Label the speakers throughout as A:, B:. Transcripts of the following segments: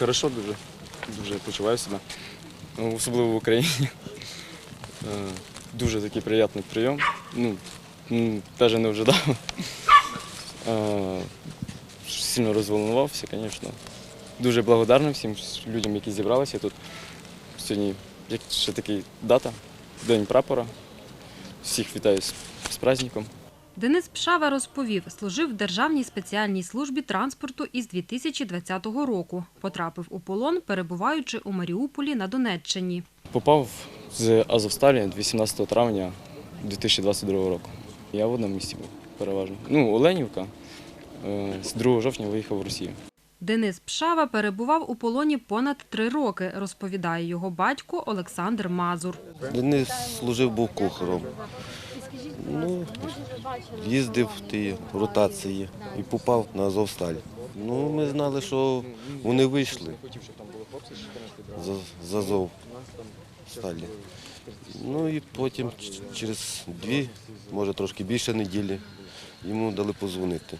A: хорошо дуже. Дуже почуваю себе. Ну, особливо в Україні. Е, Дуже такий приємний прийом. Ну, навіть не ожидав. Е, Сильно розволнувався, звісно. Дуже благодарний всім людям, які зібралися тут. Сьогодні ще такий дата, День прапора. Всіх вітаю з праздником.
B: Денис Пшава розповів, служив в Державній спеціальній службі транспорту із 2020 року. Потрапив у полон, перебуваючи у Маріуполі на Донеччині.
A: Попав з Азовсталі 18 травня 2022 року. Я в одному місці був переважно. Ну, Оленівка. Е, З 2 жовтня виїхав в Росію.
B: Денис Пшава перебував у полоні понад три роки, розповідає його батько Олександр Мазур.
C: Денис служив був кухарем. Ну, їздив в ті ротації і попав на Азовсталь. Ну, ми знали, що вони вийшли з, з Азов сталі. Ну і потім через дві, може трошки більше неділі, йому дали позвонити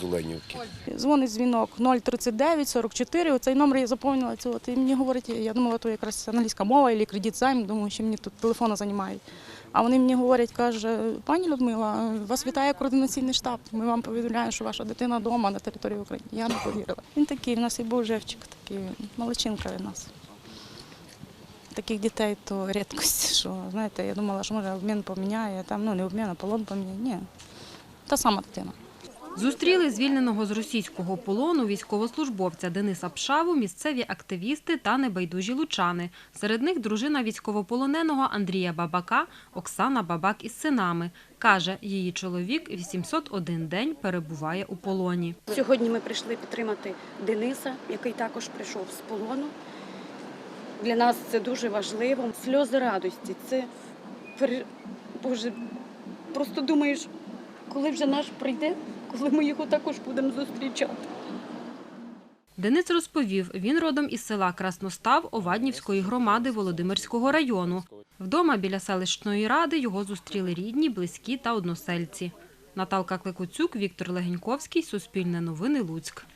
C: з Оленівки.
D: Дзвонить дзвінок 039 44. Оцей номер я заповнила. От, і мені говорять, я думала, то якраз англійська мова або кредит займ, думаю, що мені тут телефону займають. А вони мені говорять, каже, пані Людмила, вас вітає координаційний штаб. Ми вам повідомляємо, що ваша дитина вдома на території України. Я не повірила. Він такий, в нас і був живчик, такий молодчинка від нас. Таких дітей то рідкость, що знаєте, я думала, що може обмін поміняє, там ну не обмін, а полон поміняє. Ні, та сама дитина.
B: Зустріли звільненого з російського полону військовослужбовця Дениса Пшаву місцеві активісти та небайдужі лучани. Серед них дружина військовополоненого Андрія Бабака Оксана Бабак із синами. Каже, її чоловік 801 день перебуває у полоні.
E: Сьогодні ми прийшли підтримати Дениса, який також прийшов з полону. Для нас це дуже важливо. Сльози радості. Це Боже, просто думаєш, коли вже наш прийде, коли ми його також будемо зустрічати.
B: Денис розповів, він родом із села Красностав Оваднівської громади Володимирського району. Вдома біля селищної ради його зустріли рідні, близькі та односельці. Наталка Кликуцюк, Віктор Легеньковський, Суспільне новини, Луцьк.